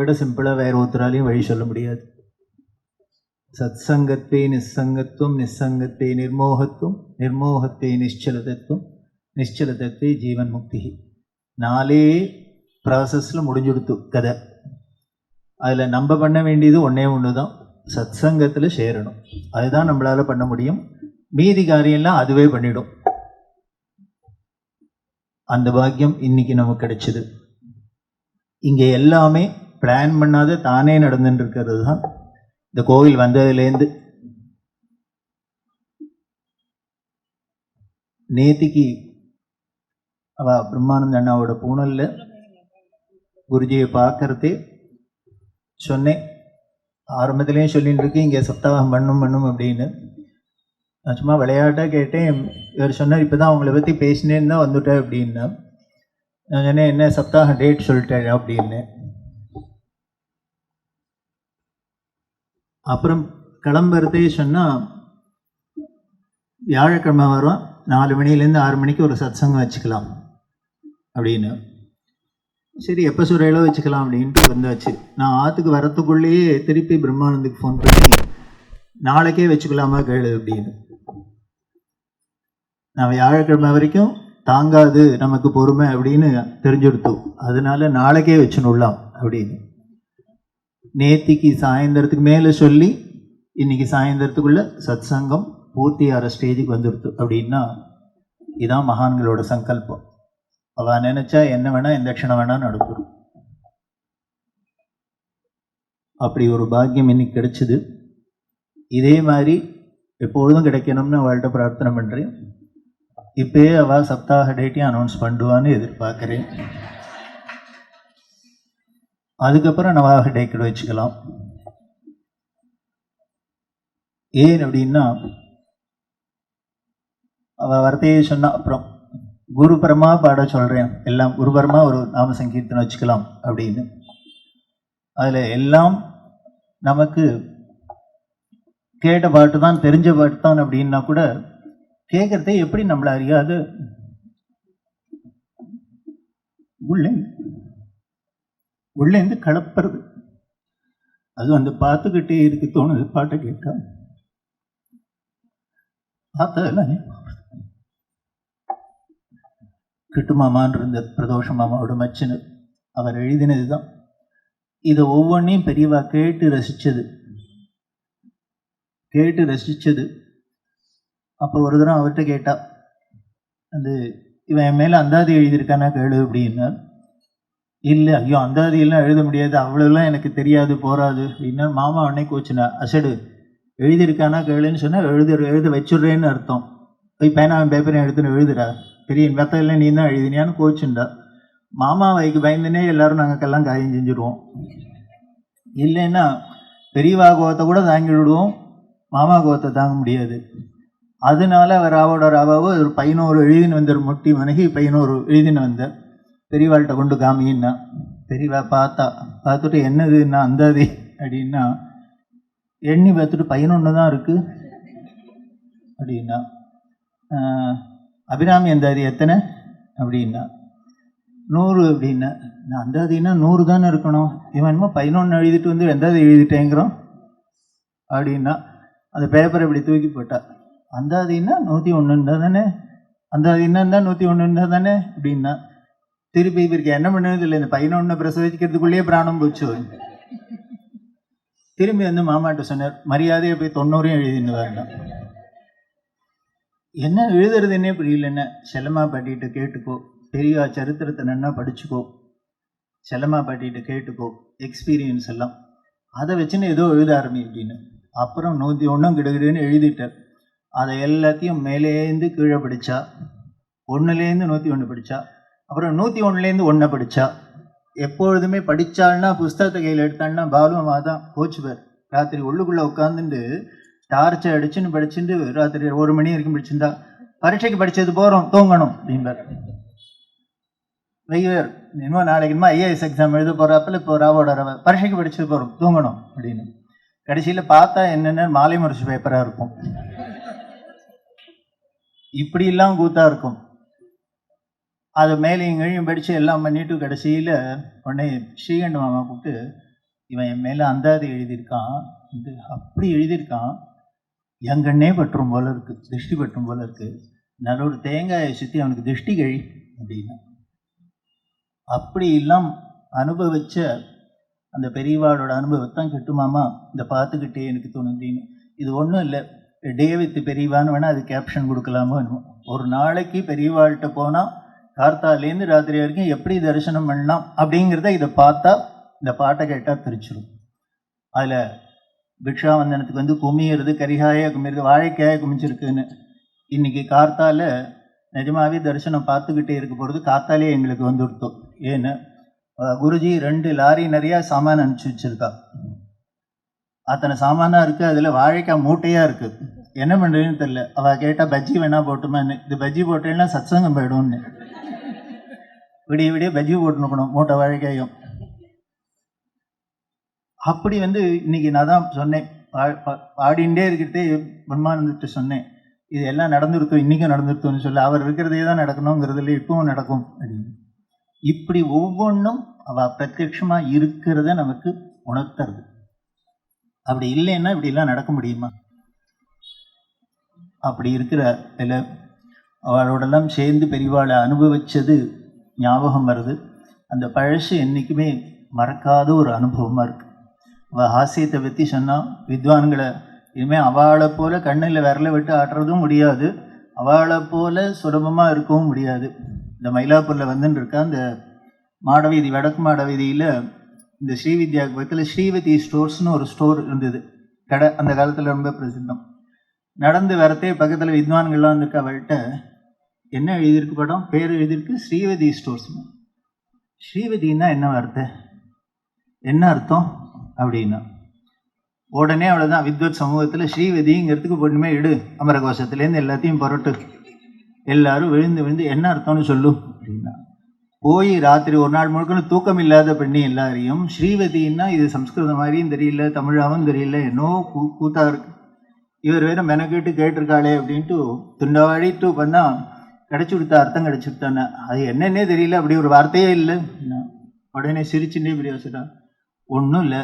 விட சிம்பிளாக வேறு ஒருத்தராலையும் வழி சொல்ல முடியாது. சத் சங்கத்தே நிஸ்ஸங்கத்துவம் நிஸ்ஸங்கத்தே நிர்மோகத்துவம் நிர்மோகத்தை நிश्चல தத்துவம் ஜீவன் முக்தி நாலே ப்ராசஸில் முடிஞ்சுடுத்து கதை. அதில் நம்ம பண்ண வேண்டியது ஒன்றே ஒன்று தான் சத் சங்கத்தில் சேரணும். அதுதான் நம்மளால் பண்ண முடியும். மீதி காரியம்லாம் அதுவே பண்ணிடும். அந்த பாக்கியம் இன்னைக்கு நமக்கு கிடைச்சிது. இங்கே எல்லாமே பிளான் பண்ணாத தானே நடந்துட்டு இருக்கிறது தான் இந்த கோவில் வந்ததுலேருந்து நேத்திக்கு அவ பிரம்மானந்த அண்ணாவோட பூனலில் குருஜியை பார்க்கறதே சொன்னேன். ஆரம்பத்துலேயும் சொல்லிட்டு இருக்கு இங்கே சப்தாகம் பண்ணும் பண்ணும் அப்படின்னு. நான் சும்மா விளையாட்டாக கேட்டேன் இவர் சொன்னார் இப்போ தான் அவங்கள பற்றி பேசினேன்னு தான் வந்துட்டேன் அப்படின்னா. நான் சொன்னேன் என்ன சப்தாகம் டேட் சொல்லிட்டேன் அப்படின்னு அப்புறம் கிளம்புறதே சொன்னால் வியாழக்கிழமை வரும். நாலு மணிலேருந்து ஆறு மணிக்கு ஒரு சத்சங்கம் வச்சுக்கலாம் அப்படின்னு. சரி எப்போ சுரையிலோ வச்சுக்கலாம் அப்படின்ட்டு வந்தாச்சு. நான் ஆற்றுக்கு வரத்துக்குள்ளேயே திருப்பி பிரம்மானந்துக்கு ஃபோன் பண்ணி நாளைக்கே வச்சுக்கலாமா கேளு அப்படின்னு. நான் வியாழக்கிழமை வரைக்கும் தாங்காது நமக்கு பொறுமை அப்படின்னு தெரிஞ்சுடுத்தோம் அதனால நாளைக்கே வச்சுனுடலாம் அப்படின்னு. நேத்திக்கு சாயந்தரத்துக்கு மேலே சொல்லி இன்னைக்கு சாயந்தரத்துக்குள்ள சத்சங்கம் பூர்த்தி பூர்த்தியாகிற ஸ்டேஜுக்கு வந்துடுத்து அப்படின்னா இதுதான் மகான்களோட சங்கல்பம். அவள் நினச்சா என்ன வேணால் எந்த க்ஷணம் வேணால் நடக்கும் அப்படி ஒரு பாக்கியம் இன்னைக்கு கிடைச்சிது. இதே மாதிரி எப்பொழுதும் கிடைக்கணும்னு அவள்கிட்ட பிரார்த்தனை பண்ணுறேன் இப்பயே அவள் சப்தாக டேட்டையும் அனௌன்ஸ் பண்ணுவான்னு எதிர்பார்க்குறேன். அதுக்கப்புறம் நம்ம டேக்கெட் வச்சுக்கலாம். ஏன் அப்படின்னா அவள் வார்த்தையை சொன்னா அப்புறம் குருபரமாக பாட சொல்கிறேன் எல்லாம் குருபரமாக ஒரு நாம சங்கீர்த்தனை வச்சுக்கலாம் அப்படின்னு. அதில் எல்லாம் நமக்கு கேட்ட பாட்டு தான் தெரிஞ்ச பாட்டு தான் அப்படின்னா கூட கேட்கறதே எப்படி நம்மள அறியாது? உள்ளே. உள்ளேந்து கலப்புறது. அது அந்த பார்த்துக்கிட்டே இருக்கு தோணுது பாட்டை கேட்காம பார்த்ததெல்லாம் கிட்டு மாமான் இருந்த பிரதோஷ மாமாவோட மச்சனு அவர் எழுதினது தான் இதை ஒவ்வொன்றையும் பெரியவா கேட்டு ரசித்தது கேட்டு ரசித்தது அப்போ ஒரு தடவை அவர்கிட்ட கேட்டா அது இவன் என் மேலே அந்தாதி எழுதியிருக்கானா கேளு அப்படின்னா இல்லை ஐயோ அந்தாதியெல்லாம் எழுத முடியாது. அவ்வளோலாம் எனக்கு தெரியாது போகாது இன்னும் மாமா உடனே கோச்சுனா அசடு எழுதியிருக்கானா கேளுன்னு சொன்னால் எழுது எழுத வச்சுடுறேன்னு அர்த்தம். போய் பேனாவும் பேப்பரையும் எடுத்துன்னு எழுதுடா பெரிய மெத்தெல்லாம் நீ தான் எழுதினியான்னு கோச்சுண்டா மாமா வைக்கு பயந்துனே எல்லாரும் நாங்கள் கெல்லாம் காயம் செஞ்சுருவோம். இல்லைன்னா பெரியவா கோவத்தை கூட தாங்கி விடுவோம். மாமா கோவத்தை தாங்க முடியாது. அதனால அவர் ராவோட ராவாவோ ஒரு பதினோரு எழுதின்னு வந்தார். முட்டி மனகி பதினோரு எழுதின்னு வந்தார். பெரியவாள்கிட்ட கொண்டு காமின்னா பெரியவா பார்த்தா பார்த்துட்டு என்னதுன்னா அந்தாதி அப்படின்னா எண்ணி பார்த்துட்டு பதினொன்று தான் இருக்குது அப்படின்னா அபிராமி அந்தாதி எத்தனை? அப்படின்னா நூறு அப்படின்னா நான் அந்தாதின்னா நூறு தானே இருக்கணும். இவன் என்னமோ பதினொன்று எழுதிட்டு வந்து எந்தாவது எழுதிட்டேங்கிறோம் அப்படின்னா அந்த பேப்பரை இப்படி தூக்கி போட்டா அந்தாதின்னா நூற்றி ஒன்று இருந்தால் தானே? அந்தாதின்னா இருந்தால் நூற்றி ஒன்று இருந்தால் தானே? அப்படின்னா திருப்பி இவருக்கு என்ன பண்ணது இல்லை இந்த பதினொன்று பிரசவிக்கிறதுக்குள்ளேயே பிராணம் போச்சு. திரும்பி வந்து மாமாட்ட சொன்னார் மரியாதையை போய் தொண்ணூறையும் எழுதின்னு வரணும். என்ன எழுதுறதுன்னே புரியலன்னு செல்லம்மா பாட்டிகிட்ட கேட்டுக்கோ. பெரிய சரித்திரத்தை நன்னா படிச்சுக்கோ. செல்லம்மா பாட்டிகிட்ட கேட்டுக்கோ. எக்ஸ்பீரியன்ஸ் எல்லாம். அதை வச்சுன்னு ஏதோ எழுத ஆரம்பி அப்படின்னு அப்புறம் நூற்றி ஒன்றும் கிடுகிடுன்னு எழுதிட்டார். அதை எல்லாத்தையும் மேலேருந்து கீழே படித்தா ஒன்றுலேருந்து நூற்றி ஒன்று படித்தா அப்புறம் நூற்றி ஒன்றுலேருந்து ஒன்றை படித்தா எப்பொழுதுமே படித்தாள்னா புஸ்தகத்தை கையில் எடுத்தாள்னா பாலுவமாக தான் கோச்சுவார் ராத்திரி உள்ளுக்குள்ளே உட்காந்துட்டு டார்ச்சை அடிச்சுன்னு படிச்சுட்டு ராத்திரி ஒரு மணி வரைக்கும் படிச்சிருந்தா பரீட்சைக்கு படிச்சது போகிறோம் தூங்கணும் அப்படிம்பார். வைவர் இன்னும் நாளைக்கு இன்னும் ஐஏஎஸ் எக்ஸாம் எழுத போகிறப்பல இப்போ ராவோட ரவ பரீட்சைக்கு படிச்சது போகிறோம் தூங்கணும் அப்படின்னு. கடைசியில் பார்த்தா என்னென்ன மாலை முரசு பேப்பராக இருக்கும். இப்படிலாம் கூத்தா இருக்கும். அதை மேலேயும் கீழையும் படித்து எல்லாம் பண்ணிட்டு கடைசியில் உடனே ஸ்ரீகண்ட மாமா கூப்பிட்டு இவன் என் மேலே அந்தாதி எழுதியிருக்கான். இது அப்படி எழுதியிருக்கான். எங்கண்ணே பற்றும் போல இருக்கு திருஷ்டி பற்றும் போல இருக்குது நல்ல ஒரு தேங்காயை சுற்றி அவனுக்கு திருஷ்டி கழி அப்படின்னா. அப்படி எல்லாம் அனுபவிச்ச அந்த பெரியவாளோட அனுபவத்தான் கிட்டுமாமா இந்த பார்த்துக்கிட்டே எனக்கு தோணுதுன்னு இது ஒன்றும் இல்லை. டே வித் பெரியவான்னு வேணால் அது கேப்ஷன் கொடுக்கலாமோ என்னமோ. ஒரு நாளைக்கு பெரியவாள்கிட்ட போனால் கார்த்தாலேருந்து ராத்திரி வரைக்கும் எப்படி தரிசனம் பண்ணலாம் அப்படிங்கிறத இதை பார்த்தா இந்த பாட்டை கேட்டால் தெரிச்சிடும் அதில் பிக்ஷாவந்தனத்துக்கு வந்து குமியிறது கரிகாயாக குமிறது வாழைக்காய குமிச்சிருக்குன்னு இன்றைக்கி கார்த்தால நிஜமாவே தரிசனம் பார்த்துக்கிட்டே இருக்க போகிறது காத்தாலே எங்களுக்கு வந்து கொடுத்தோம் ஏன்னு குருஜி ரெண்டு லாரி நிறையா சாமான் அனுப்பிச்சி வச்சுருக்கா. அத்தனை சாமானாக இருக்குது அதில் வாழைக்காய் மூட்டையாக இருக்குது என்ன பண்ணுறதுன்னு தெரில அவள் கேட்டால் பஜ்ஜி வேணால் போட்டுமான்னு. இது பஜ்ஜி போட்டேன்னா சத்சங்கம் போயிடும்னு. விடிய விடிய பஜ்ஜி போட்டுனுக்கணும் மூட்டை வாழைக்காயும். அப்படி வந்து இன்னைக்கு நான் தான் சொன்னேன். பா- பா- பாடிண்டே இருக்கிறதே பிரம்மானந்துட்டு சொன்னேன். இது எல்லாம் நடந்துருத்தோம் இன்றைக்கும் நடந்துருத்தோம்னு சொல்லி அவர் இருக்கிறதே தான் நடக்கணுங்கிறதுல இப்பவும் நடக்கும் அப்படின்னு. இப்படி ஒவ்வொன்றும் அவள் பிரத்யட்சமாக இருக்கிறத நமக்கு உணர்த்துறது. அப்படி இல்லைன்னா இப்படிலாம் நடக்க முடியுமா? அப்படி இருக்கிற இல்லை அவளோடெல்லாம் சேர்ந்து பெரியவாளை அனுபவிச்சது ஞாபகம் வருது. அந்த பழசு என்றைக்குமே மறக்காத ஒரு அனுபவமாக இருக்குது அவள் ஹாஸ்யத்தை பற்றி சொன்னால் வித்வான்களை இனிமேல் அவளை போல் கண்ணில் விரல விட்டு ஆடுறதும் முடியாது. அவளை போல் சுலபமாக இருக்கவும் முடியாது. இந்த மயிலாப்பூரில் வந்துன்னு இருக்கா அந்த மாடவீதி வடக்கு மாடவீதியில் இந்த ஸ்ரீவித்யா பக்கத்தில் ஸ்ரீவதி ஸ்டோர்ஸ்னு ஒரு ஸ்டோர் இருந்தது. கடை அந்த காலத்தில் ரொம்ப பிரசித்தம். நடந்து வரத்தே பக்கத்தில் வித்வான்கள்லாம் வந்திருக்க அவள்கிட்ட. என்ன எழுதியிருக்கு படம்? பேர் எழுதியிருக்கு ஸ்ரீவதி ஸ்டோர்ஸ். ஸ்ரீவதினா என்ன வார்த்தை? என்ன அர்த்தம்? அப்படின்னா உடனே அவ்வளோதான் வித்வத் சமூகத்தில் ஸ்ரீவதிங்கிறதுக்கு பொண்ணுமே இடு. அமரகோஷத்துலேருந்து எல்லாத்தையும் புரட்டு. எல்லாரும் விழுந்து விழுந்து என்ன அர்த்தம்னு சொல்லு. அப்படின்னா போய் ராத்திரி ஒரு நாள் முழுக்க தூக்கம் இல்லாத பெண்ணி எல்லாரையும் ஸ்ரீவதின்னா இது சம்ஸ்கிருதம் மாதிரியும் தெரியல தமிழாவும் தெரியல என்னோ கூ கூத்தா இருக்கு. இவர் வேற மெனக்கெட்டு கேட்டிருக்காளே அப்படின்ட்டு துண்டவாடிட்டு பண்ணால் கிடைச்சி கொடுத்த அர்த்தம் கிடைச்சி கொடுத்தானே அது என்னன்னே தெரியல. அப்படி ஒரு வார்த்தையே இல்லை. உடனே சிரிச்சுட்டே இப்படி வச்சுட்டான் ஒன்றும் இல்லை.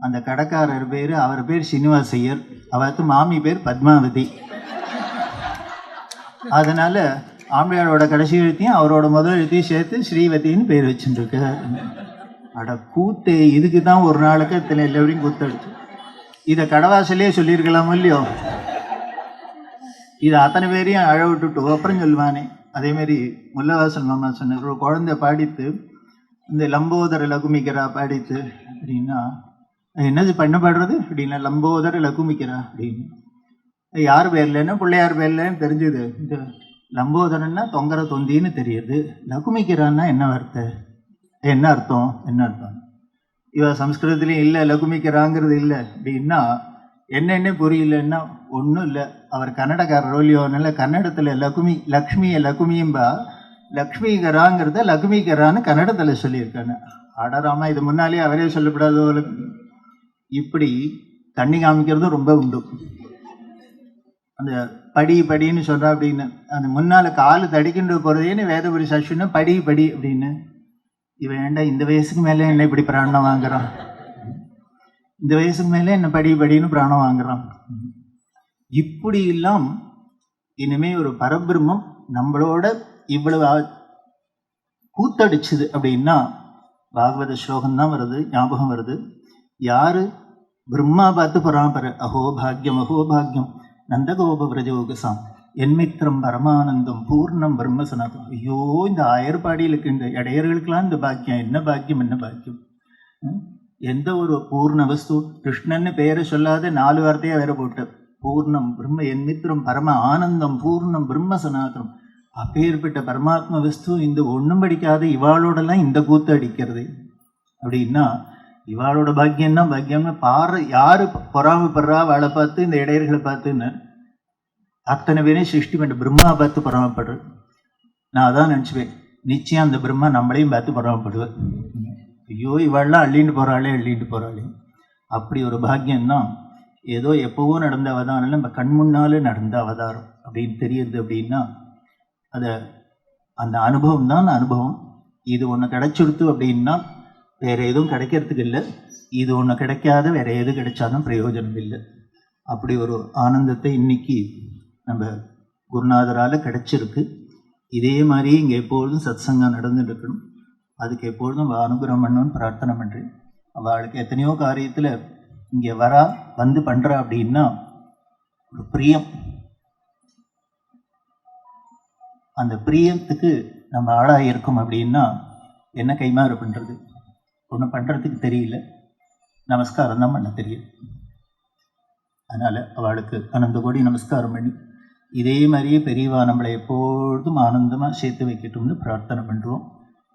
அந்த கடைக்காரர் பேர் அவர் பேர் சீனிவாசையர் அவருக்கு மாமி பேர் பத்மாவதி. அதனால் ஆம்பளையாரோட கடைசி எழுத்தையும் அவரோட முதல் எழுத்தையும் சேர்த்து ஸ்ரீவதின்னு பேர் வச்சுருக்கு அட கூத்து இதுக்கு தான் ஒரு நாளுக்கு இத்தனை எல்லாரையும் கூத்தடிச்சு. இதை கடவாசலே சொல்லியிருக்கலாமோ இல்லையோ? இது அத்தனை பேரையும் அழ விட்டுட்டு அப்புறம் சொல்லுவானே அதேமாரி மாதிரி முல்லவாசல் மாமா சொன்னார் ஒரு குழந்தை பாடித்து இந்த லம்போதர லகுமிக்கிறா பாடித்து அப்படின்னா என்னது பண்ண பாடுறது அப்படின்னா லம்போதர லகுமிக்கிறா அப்படின்னு யார் பேர்லன்னா பிள்ளையார் பேர்லன்னு தெரிஞ்சுது இந்த லம்போதரன்னா தொங்கர தொந்தின்னு தெரியுது லகுமிக்கிறான்னா என்ன வார்த்தை என்ன அர்த்தம் என்ன அர்த்தம் இவ சம்ஸ்கிருதத்துலேயும் இல்லை லகுமிக்கிறாங்கிறது இல்லை அப்படின்னா என்னென்ன புரியலன்னா ஒன்றும் இல்லை. அவர் கன்னடக்காரரோ ரோலியோனால கன்னடத்தில் லக்ஷ்மி லக்ஷ்மியை லக்ஷ்மியும்பா லக்ஷ்மிகராங்கிறத லக்ஷ்மிகரான்னு கன்னடத்தில் சொல்லியிருக்காங்க. ஆடராமா இது முன்னாலே அவரே சொல்லப்படாதவர்களுக்கு இப்படி தண்ணி காமிக்கிறதும் ரொம்ப உண்டு. அந்த படி படின்னு சொல்கிறா அப்படின்னு. அந்த முன்னால் கால் தடிக்கின்ற போகிறதேன்னு வேதபுரி சஷ்வின்னு படி படி அப்படின்னு. இவன் ஏண்டா இந்த வயசுக்கு மேலே என்ன இப்படி பிராணம் வாங்குறான்? இந்த வயசுக்கு மேலே என்ன படி படின்னு பிராணம் வாங்குறான். இப்படி எல்லாம் இனிமே ஒரு பரபிரம்மம் நம்மளோட இவ்வளவு கூத்தடிச்சுது அப்படின்னா பாகவத ஸ்லோகம்தான் வருது ஞாபகம் வருது. யாரு? பிரம்மா பார்த்து பொறாமப்பற அஹோ பாக்யம் அஹோ பாக்யம். நந்தகோப விரஜோகசாம் என்மித்திரம் பரமானந்தம் பூர்ணம் பிரம்ம சனாதம். ஐயோ இந்த ஆயர்பாடியிலுக்கு இந்த இடையர்களுக்கெல்லாம் இந்த பாக்கியம் என்ன பாக்கியம் என்ன பாக்கியம்? ம்? எந்த ஒரு பூர்ண வஸ்து கிருஷ்ணன்னு பெயரை சொல்லாத நாலு வார்த்தையா வேற போட்டு. பூர்ணம் பிரம்ம என்மித்திரம் பரம ஆனந்தம் பூர்ணம் பிரம்ம சனாதனம். அப்பேற்பட்ட பரமாத்ம வஸ்து இந்த ஒன்றும் படிக்காத இவாளோடலாம் இந்த கூத்து அடிக்கிறது. அப்படின்னா இவாளோட பாக்கியம் தான் பாக்கியம்னு பாரு யாரு பொறாமப்படுறா வாழை பார்த்து இந்த இடையர்களை பார்த்துன்னு. அத்தனை பேரையும் சிருஷ்டி பண்ண பிரம்மா பார்த்து பொறாமப்படுறது. நான் அதான் நினச்சிப்பேன் நிச்சயம் அந்த பிரம்மா நம்மளையும் பார்த்து பொறாமப்படுவேன் ஐயோ இவள்லாம் அள்ளிட்டு போகிறாளே அள்ளிட்டு போகிறாளே அப்படி ஒரு பாக்கியம்தான். ஏதோ எப்போவோ நடந்த அவதாரம் நம்ம கண் முன்னாலே நடந்த அவதாரம் அப்படின்னு தெரியுது அப்படின்னா அதை அந்த அனுபவம் தான் அனுபவம். இது ஒன்று கிடைச்சிடுத்து அப்படின்னா வேறு எதுவும் கிடைக்கிறதுக்கு இல்லை. இது ஒன்று கிடைக்காத வேறு எது கிடைச்சாலும் பிரயோஜனம் இல்லை. அப்படி ஒரு ஆனந்தத்தை இன்னைக்கு நம்ம குருநாதரால் கிடைச்சிருக்கு. இதே மாதிரி இங்கே எப்பொழுதும் சத்சங்கம் நடந்துட்டு இருக்கணும். அதுக்கு எப்பொழுதும் அனுகிரகம் பண்ணணும்னு பிரார்த்தனை பண்ணுறேன் அவளுக்கு எத்தனையோ காரியத்தில் இங்கே வரா வந்து பண்ணுறா அப்படின்னா ஒரு பிரியம். அந்த பிரியத்துக்கு நம்ம ஆளாக இருக்கோம் அப்படின்னா என்ன கைமாறு பண்ணுறது ஒன்றும் பண்ணுறதுக்கு தெரியல. நமஸ்காரம் தான் பண்ண தெரியும். அதனால் அவளுக்கு அனந்த கோடி நமஸ்காரம் பண்ணி இதே மாதிரியே பெரியவா நம்மளை எப்பொழுதும் ஆனந்தமாக சேர்த்து வைக்கட்டும்னு பிரார்த்தனை பண்ணுறோம்